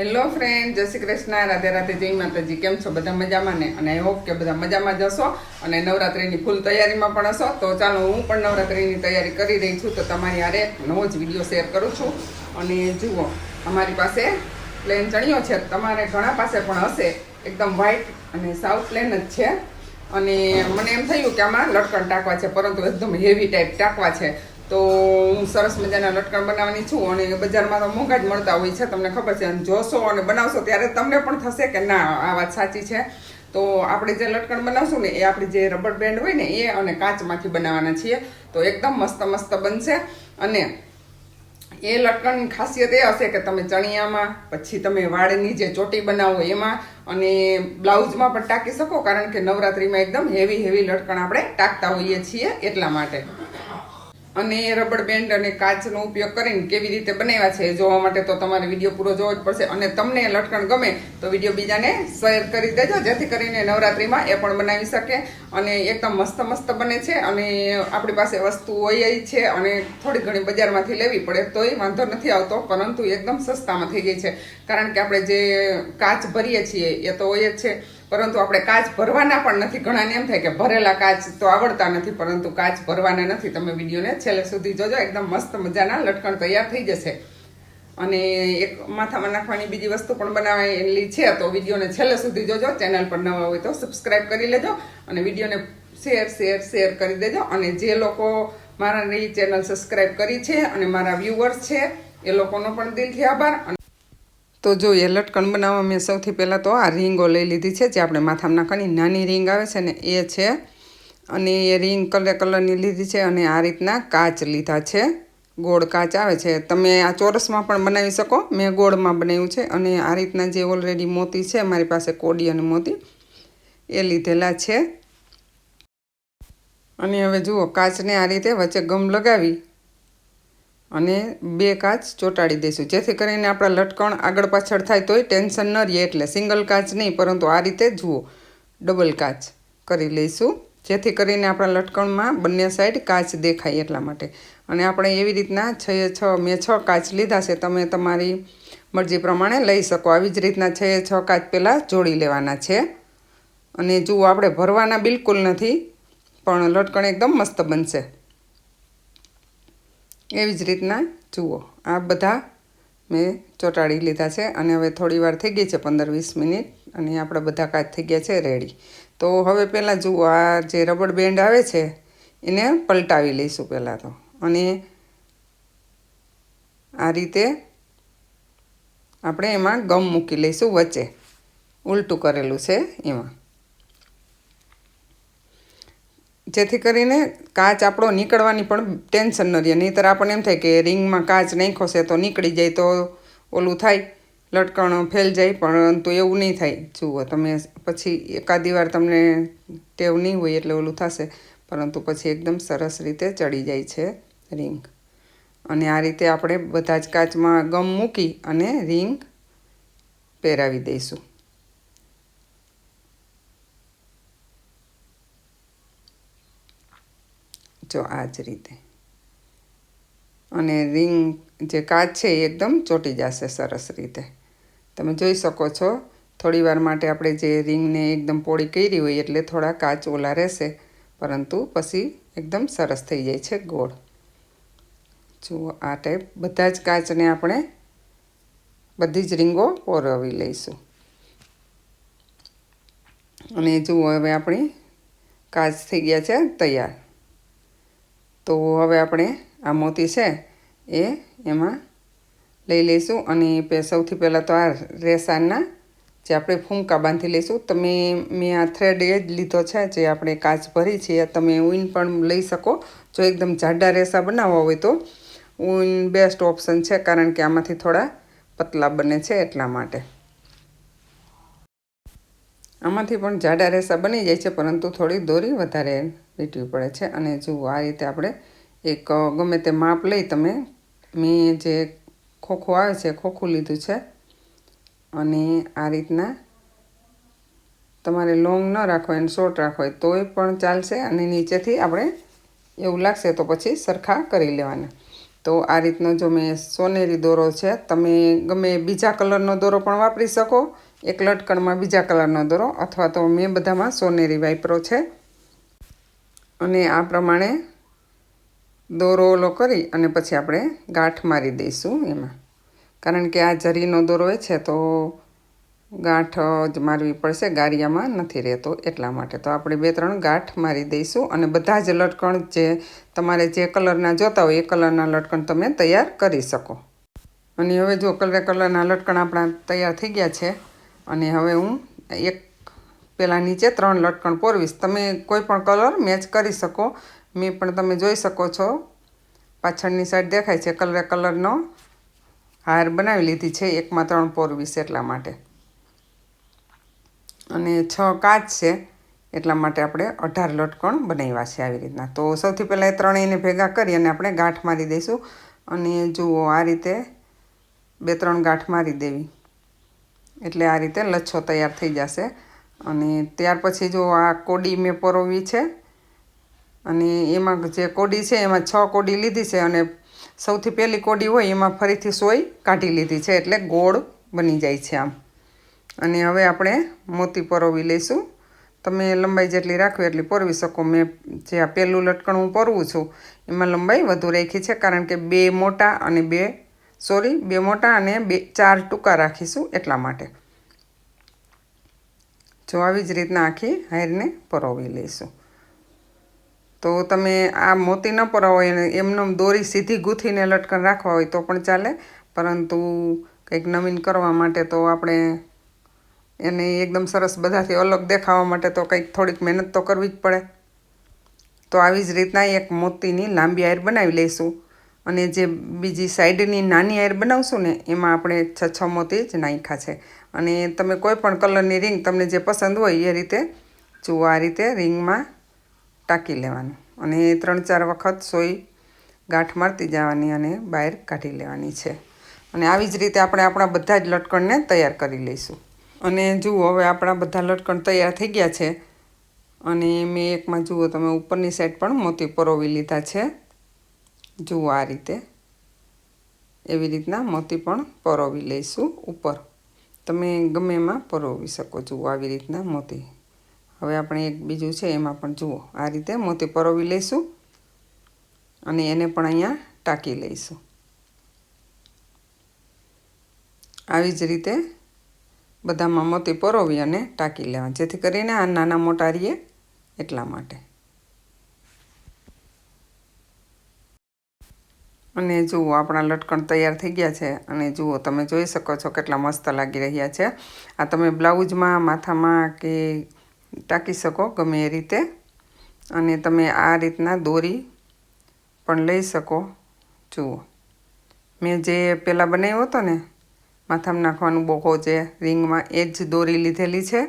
Hello friend જય શ્રી કૃષ્ણ. રાધે રાધે, જય માતાજી. કેમ છો? બધા મજામાં ને? અને આઈ હોપ કે બધા મજામાં જ હશો. અને નવરાત્રિની ફૂલ તૈયારીમાં પણ હશો. તો ચાલો, હું પણ નવરાત્રિની તૈયારી કરી રહી છું. તો તમારી હારે નવો જ વીડિયો શેર કરું છું. અને જુઓ, અમારી પાસે પ્લેન ચણ્યો છે. તમારે ઘણા પાસે પણ હશે. એકદમ વ્હાઈટ અને સાઉથ પ્લેન જ છે. અને મને એમ થયું કે આમાં લટકણ ટાંકવા છે, પરંતુ એકદમ હેવી ટાઈપ ટાંકવા છે. તો હું સરસ મજાના લટકણ બનાવવાની છું અને બજારમાં તો મોંઘા જ મળતા હોય છે, તમને ખબર છે. અને જોશો અને બનાવશો ત્યારે તમને પણ થશે કે ના, આ વાત સાચી છે. તો આપણે જે લટકણ બનાવશું ને, એ આપણી જે રબર બેન્ડ હોય ને, એ અને કાચમાંથી બનાવવાના છીએ. તો એકદમ મસ્ત મસ્ત બનશે. અને એ લટકણની ખાસિયત એ હશે કે તમે ચણિયામાં, પછી તમે વાળની જે ચોટી બનાવો એમાં, અને બ્લાઉઝમાં પણ ટાંકી શકો, કારણ કે નવરાત્રિમાં એકદમ હેવી હેવી લટકણ આપણે ટાંકતા હોઈએ છીએ એટલા માટે. અને રબર બેન્ડ અને કાચનો ઉપયોગ કરીને કેવી રીતે બનાવ્યા છે જોવા માટે તો તમારે વીડિયો પૂરો જોવો જ પડશે. અને તમને લટકણ ગમે તો વીડિયો બીજાને શેર કરી દેજો, જેથી કરીને નવરાત્રિમાં એ પણ બનાવી શકે. અને એકદમ મસ્ત મસ્ત બને છે અને આપણી પાસે વસ્તુ હોય છે અને થોડી ઘણી બજારમાંથી લેવી પડે તોય વાંધો નથી આવતો, પરંતુ એકદમ સસ્તામાં થઈ ગઈ છે. કારણ કે આપણે જે કાચ ભરીએ છીએ એ તો હોય જ છે. પરંતુ આપણે કાચ ભરવાના પણ નથી. ઘણાને એમ થાય કે ભરેલા કાચ તો આવડતા નથી, પરંતુ કાચ ભરવાના નથી. તમે વિડીયોને છેલ્લે સુધી જોજો, એકદમ મસ્ત મજાના લટકણ તૈયાર થઈ જશે. અને એક માથામાં નાખવાની બીજી વસ્તુ પણ બનાવેલી છે, તો વિડીયોને છેલ્લે સુધી જોજો. ચેનલ પર નવા હોય તો સબસ્ક્રાઈબ કરી લેજો અને વિડીયોને શેર શેર શેર કરી દેજો. અને જે લોકો મારા ચેનલ સબસ્ક્રાઈબ કરી છે અને મારા વ્યુઅર્સ છે, એ લોકોનો પણ દિલથી આભાર. તો જો એ લટકણ બનાવવા મેં સૌથી પહેલાં તો આ રીંગો લઈ લીધી છે, જે આપણે માથામાં નાખવાની નાની રીંગ આવે છે ને, એ છે. અને એ રીંગ કલર કલરની લીધી છે અને આ રીતના કાચ લીધા છે. ગોળ કાચ આવે છે. તમે આ ચોરસમાં પણ બનાવી શકો. મેં ગોળમાં બનાવ્યું છે અને આ રીતના જે ઓલરેડી મોતી છે, મારી પાસે કોડી અને મોતી, એ લીધેલા છે. અને હવે જુઓ, કાચને આ રીતે વચ્ચે ગમ લગાવી અને બે કાચ ચોંટાડી દઈશું. જેથી કરીને આપણા લટકણ આગળ પાછળ થાય તોય ટેન્શન ન રહે. એટલે સિંગલ કાચ નહીં, પરંતુ આ રીતે જુઓ. ડબલ કાચ કરી લઈશું. જેથી કરીને આપણા લટકણમાં બંને સાઈડ કાચ દેખાય એટલા માટે. અને આપણે એવી રીતના છ છ, મેં છ કાચ લીધા છે. તમે તમારી મરજી પ્રમાણે લઈ શકો. આવી જ રીતના છ છ કાચ પહેલાં જોડી લેવાના છે. અને જુઓ, આપણે ભરવાના બિલકુલ નથી, પણ લટકણ એકદમ મસ્ત બનશે. એવી જ રીતના જુઓ. આ બધા મેં ચોટાડી લીધા છે અને હવે થોડી વાર થઈ ગઈ છે પંદર વીસ મિનિટ અને આપણા બધા કાચ થઈ ગયા છે રેડી. તો હવે પહેલાં જુઓ, આ જે રબર બેન્ડ આવે છે એને પલટાવી લઈશું પહેલાં તો. અને આ રીતે આપણે એમાં ગમ મૂકી લઈશું વચ્ચે. ઉલટું કરેલું છે એમાં. જેથી કરીને કાચ આપણો નીકળવાની પણ ટેન્શન ન રહે. નહીંતર આપણને એમ થાય કે રિંગમાં કાચ નાખ્યો છે તો નીકળી જાય તો ઓલું થાય, લટકણ ફેલ જાય, પરંતુ એવું નહીં થાય. જુઓ તમે પછી એકાદી વાર તમને ટેવ નહીં હોય એટલે ઓલું થશે, પરંતુ પછી એકદમ સરસ રીતે ચડી જાય છે રિંગ. અને આ રીતે આપણે બધા જ કાચમાં ગમ મૂકી અને રિંગ પહેરાવી દઈશું. જો આ જ રીતે. અને રિંગ જે કાચ છે એ એકદમ ચોંટી જશે સરસ રીતે. તમે જોઈ શકો છો, થોડી વાર માટે આપણે જે રિંગને એકદમ પોળી કરી હોય એટલે થોડા કાચ ઓલા રહેશે, પરંતુ પછી એકદમ સરસ થઈ જાય છે ગોળ. જુઓ, આ ટાઈપ બધા જ કાચને આપણે બધી જ રીંગો પોરવી લઈશું. અને જુઓ, હવે આપણી કાચ થઈ ગયા છે તૈયાર. તો હવે આપણે આ મોતી છે એ એમાં લઈ લઈશું અને સૌથી પહેલાં તો આ રેસાના જે આપણે ફૂંકા બાંધી લઈશું. તમે મેં આ થ્રેડ એ જ લીધો છે જે આપણે કાચ ભરી છે તમે ઊન પણ લઈ શકો. જો એકદમ જાડા રેસા બનાવવા હોય તો ઊન બેસ્ટ ઓપ્શન છે, કારણ કે આમાંથી થોડા પતલા બને છે એટલા માટે. આમાંથી પણ જાડા રેસા બની જાય છે, પરંતુ થોડી દોરી વધારે વીંટવી પડે છે. અને જુઓ આ રીતે આપણે એક ગમે તે માપ લઈ તમે, મેં જે ખોખું આવે છે, ખોખું લીધું છે, અને આ રીતના તમારે લોંગ ન રાખો એને શોર્ટ રાખો હોય, તોય પણ ચાલશે અને નીચેથી આપણે એવું લાગશે તો પછી સરખા કરી લેવાના. તો આ રીતનો જો મેં સોનેરી દોરો છે, તમે ગમે બીજા કલરનો દોરો પણ વાપરી શકો. એક લટકણમાં બીજા કલરનો દોરો, અથવા તો મેં બધામાં સોનેરી વાપરો છે. અને આ પ્રમાણે દોરો ઓલો કરી અને પછી આપણે ગાંઠ મારી દઈશું એમાં. કારણ કે આ જરીનો દોરો હોય છે તો ગાંઠ જ મારવી પડશે, ગારિયામાં નથી રહેતો એટલા માટે. તો આપણે બે ત્રણ ગાંઠ મારી દઈશું અને બધા જ લટકણ જે તમારે જે કલરના જોતા હોય એ કલરના લટકણ તમે તૈયાર કરી શકો. અને હવે જો કલરે કલરના લટકણ આપણા તૈયાર થઈ ગયા છે, અને હવે હું એક પેલા નીચે ત્રણ લટકણ પોરવીશ તમે કોઈ પણ કલર મેચ કરી શકો. મેં પણ તમે જોઈ શકો છો. પાછળની સાઈડ દેખાય છે કલરે કલરનો હાર બનાવી લીધી છે. એકમાં ત્રણ પોરવીશ એટલા માટે. અને છ કાચ છે એટલા માટે આપણે અઢાર લટકણ બનાવ્યા છે આવી રીતના. તો સૌથી પહેલાં એ ત્રણેયને ભેગા કરી અને આપણે ગાંઠ મારી દઈશું. અને જુઓ આ રીતે બે ત્રણ ગાંઠ મારી દેવી. એટલે આ રીતે લચ્છો તૈયાર થઈ જશે. અને ત્યાર પછી જો આ કોડી મેં પરોવી છે, અને એમાં જે કોડી છે, એમાં છ કોડી લીધી છે, અને સૌથી પહેલી કોડી હોય એમાં ફરીથી સોય કાઢી લીધી છે, એટલે ગોળ બની જાય છે આમ. અને હવે આપણે મોતી પરોવી લઈશું. તમે લંબાઈ જેટલી રાખવી એટલી પરવી શકો. મેં જે આ પહેલું લટકણ હું પરવું છું, એમાં લંબાઈ વધુ રાખી છે, કારણ કે બે મોટા અને બે, સોરી, બે મોટા અને બે, ચાર ટૂંકા રાખીશું એટલા માટે. જો આવી જ રીતના આખી હારને પરોવી લઈશું. તો તમે આ મોતી ન પરોવો, એને એમનો દોરી સીધી ગૂંથીને લટકણ રાખવા હોય તો પણ ચાલે. પરંતુ કંઈક નવીન કરવા માટે તો આપણે એને એકદમ સરસ બધાથી અલગ દેખાવા માટે તો કંઈક થોડીક મહેનત તો કરવી જ પડે. તો આવી જ રીતના એક મોતીની લાંબી આયર બનાવી લઈશું. અને જે બીજી સાઈડની નાની આયર બનાવશું ને, એમાં આપણે છ છ મોતી જ નાખ્યા છે. અને તમે કોઈ પણ કલરની રિંગ તમને જે પસંદ હોય એ રીતે જુઓ, આ રીતે રિંગમાં ટાંકી લેવાનું. અને ત્રણ ચાર વખત સોઈ ગાંઠ મારતી જવાની અને બહાર કાઢી લેવાની છે. અને આવી જ રીતે આપણે આપણા બધા જ લટકણને તૈયાર કરી લઈશું. અને જુઓ, હવે આપણા બધા લટકણ તૈયાર થઈ ગયા છે. અને મેં એકમાં જુઓ, તમે ઉપરની સાઈડ પણ મોતી પરોવી લીધા છે. જુઓ આ રીતે એવી રીતના મોતી પણ પરોવી લઈશું ઉપર. તમે ગમે એમાં પરોવી શકો જુઓ આવી રીતના મોતી. હવે આપણે એક બીજું છે, એમાં પણ જુઓ. આ રીતે મોતી પરોવી લઈશું અને એને પણ અહીંયા ટાંકી લઈશું. આવી જ રીતે બધામાં મોતી પરોવી અને ટાંકી લેવા જેથી કરીને આ નાના મોટા રહીએ એટલા માટે. અને જુઓ, આપણા લટકણ તૈયાર થઈ ગયા છે. અને જુઓ, તમે જોઈ શકો છો કેટલા મસ્ત લાગી રહ્યા છે. આ તમે બ્લાઉઝમાં, માથામાં કે ટાંકી શકો, ગમે એ રીતે. અને તમે આ રીતના દોરી પણ લઈ શકો. જુઓ. મેં જે પહેલાં બનાવ્યો હતો ને, માથામાં નાખવાનું બોકો છે, રિંગમાં એ જ દોરી લીધેલી છે.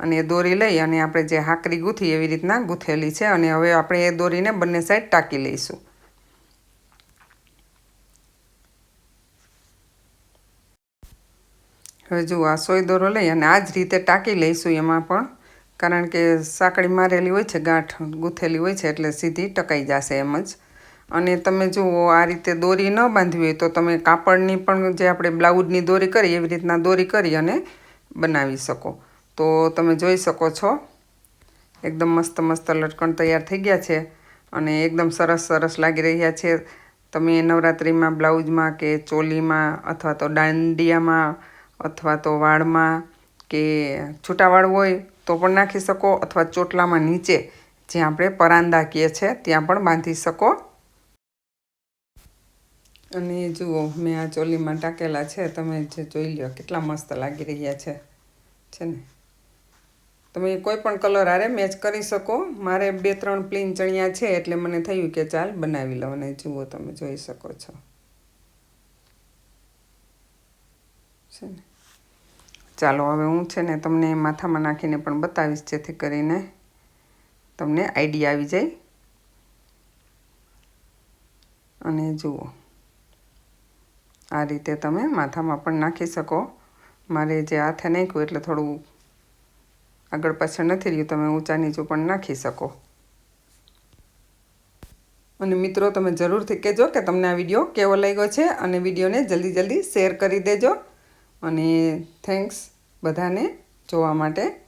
અને એ દોરી લઈ અને આપણે જે હાકરી ગૂંથી એવી રીતના ગૂંથેલી છે. અને હવે આપણે એ દોરીને બંને સાઈડ ટાંકી લઈશું. હવે જુઓ આ સોય દોરો લઈ અને આ જ રીતે ટાંકી લઈશું એમાં પણ. કારણ કે સાંકળી મારેલી હોય છે, ગાંઠ ગૂંથેલી હોય છે, એટલે સીધી ટકાઈ જશે એમ જ. અને તમે જુઓ આ રીતે દોરી ન બાંધવી હોય તો તમે કાપડની પણ જે આપણે બ્લાઉઝની દોરી કરી, એવી રીતના દોરી કરી અને બનાવી શકો. તો તમે જોઈ શકો છો, એકદમ મસ્ત મસ્ત લટકણ તૈયાર થઈ ગયા છે અને એકદમ સરસ સરસ લાગી રહ્યા છે. તમે નવરાત્રિમાં બ્લાઉઝમાં કે ચોલીમાં અથવા તો દાંડિયામાં અથવા તો વાળમાં કે છૂટા વાળ હોય તો પણ નાખી શકો અથવા ચોટલામાં નીચે જ્યાં આપણે પરાંદા કહીએ છીએ ત્યાં પણ બાંધી શકો. અને જુઓ, મેં આ ચોલીમાં ટાંકેલા છે, તમે જે જોઈ લો કેટલા મસ્ત લાગી રહ્યા છે છે ને? તમે કોઈ પણ કલર આરે મેચ કરી શકો. મારે બે ત્રણ પ્લેન ચણિયા છે એટલે મને થયું કે ચાલ બનાવી લો અને જુઓ તમે જોઈ શકો છો. છે ને? ચાલો, હવે હું છે ને તમને માથામાં નાખીને પણ બતાવીશ, જેથી કરીને તમને આઈડિયા આવી જાય. અને જુઓ, આ રીતે તમે માથામાં પણ નાખી શકો. મારે જે હાથે નાખ્યું એટલે થોડું આગળ પાછળ નથી રહ્યું, તમે ઊંચા નીચું પણ નાખી શકો. અને મિત્રો, તમે જરૂરથી કહેજો કે તમને આ વીડિયો કેવો લાગ્યો છે, અને વિડીયોને જલ્દી જલ્દી શેર કરી દેજો. અને થેન્ક્સ બધાને જોવા માટે.